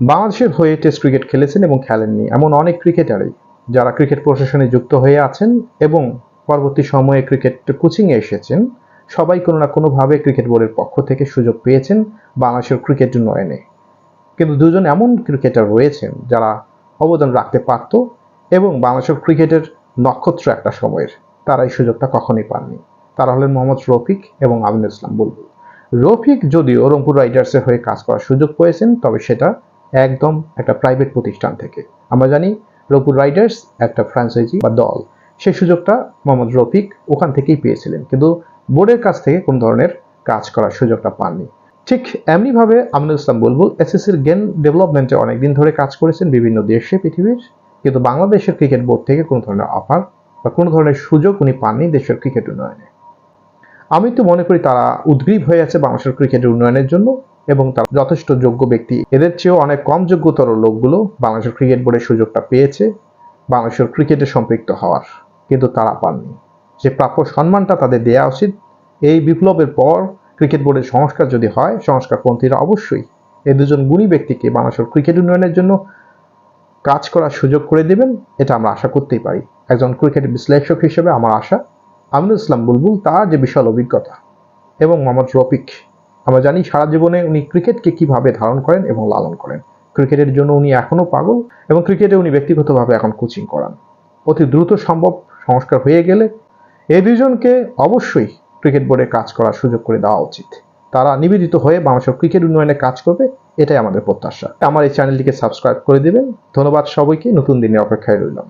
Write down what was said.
বাংলাদেশের হয়ে test cricket খেলেছেন এবং খেলেননি এমন অনেক ক্রিকেটারই যারা ক্রিকেট প্রশাসনে যুক্ত হয়ে আছেন এবং পরবর্তী সময়ে ক্রিকেট কোচিংয়ে এসেছেন। সবাই কোনো না কোনোভাবে ক্রিকেট বোর্ডের পক্ষ থেকে সুযোগ পেয়েছেন বাংলাদেশের ক্রিকেট উন্নয়নে। কিন্তু দুজন এমন ক্রিকেটার রয়েছেন যারা অবদান রাখতে পারত এবং বাংলাদেশের ক্রিকেটের নক্ষত্র একটা সময়ের। তারা এই সুযোগটা কখনোই পাননি। তারা হলেন মোহাম্মদ রফিক এবং আমিনুল ইসলাম বুলবুল। রফিক যদিও রংপুর রাইডার্সের হয়ে কাজ করার সুযোগ পেয়েছেন, তবে সেটা একদম একটা প্রাইভেট প্রতিষ্ঠান থেকে। আমরা জানি রংপুর রাইডার্স একটা ফ্র্যাঞ্চাইজি বা দল। সেই সুযোগটা মোহাম্মদ রফিক ওখান থেকেই পেয়েছিলেন। কিন্তু বোর্ডের কাছ থেকে কোন ধরনের কাজ করার সুযোগটা পাননি। ঠিক এমনিভাবে আমিনুল ইসলাম বুলবুল এসএসসির গেম ডেভেলপমেন্টে অনেকদিন ধরে কাজ করেছেন বিভিন্ন দেশে পৃথিবীর। কিন্তু বাংলাদেশের ক্রিকেট বোর্ড থেকে কোনো ধরনের অফার বা কোনো ধরনের সুযোগ উনি পাননি দেশের ক্রিকেট উন্নয়নে। আমি তো মনে করি তারা উদ্গ্রীব হয়ে আছে বাংলাদেশের ক্রিকেটের উন্নয়নের জন্য। এবং তারা যথেষ্ট যোগ্য ব্যক্তি। এদের চেয়েও অনেক কম যোগ্যতর লোকগুলো বাংলাদেশের ক্রিকেট বোর্ডের সুযোগটা পেয়েছে, বাংলাদেশের ক্রিকেটে সম্পৃক্ত হওয়ার। কিন্তু তারা পাননি। যে প্রাপ্য সম্মানটা তাদের দেওয়া উচিত, এই বিপ্লবের পর ক্রিকেট বোর্ডের সংস্কার যদি হয়, সংস্কারপন্থীরা অবশ্যই এই দুজন গুণী ব্যক্তিকে বাংলাদেশের ক্রিকেট উন্নয়নের জন্য কাজ করার সুযোগ করে দেবেন, এটা আমরা আশা করতেই পারি। একজন ক্রিকেট বিশ্লেষক হিসেবে আমার আশা। আমিনুল ইসলাম বুলবুল, তার যে বিশাল অভিজ্ঞতা এবং মোহাম্মদ রফিক আমরা জানি সারা জীবনে উনি ক্রিকেটকে কীভাবে ধারণ করেন এবং লালন করেন। ক্রিকেটের জন্য উনি এখনও পাগল এবং ক্রিকেটে উনি ব্যক্তিগতভাবে এখন কোচিং করান। অতি দ্রুত সম্ভব সংস্কার হয়ে গেলে এই দুজনকে অবশ্যই ক্রিকেট বোর্ডে কাজ করার সুযোগ করে দেওয়া উচিত। তারা নিবেদিত হয়ে বাংলাদেশের ক্রিকেট উন্নয়নে কাজ করবে, এটাই আমাদের প্রত্যাশা। আমার এই চ্যানেলটিকে সাবস্ক্রাইব করে দিবেন। ধন্যবাদ সবাইকে। নতুন দিনের অপেক্ষায় রইলাম।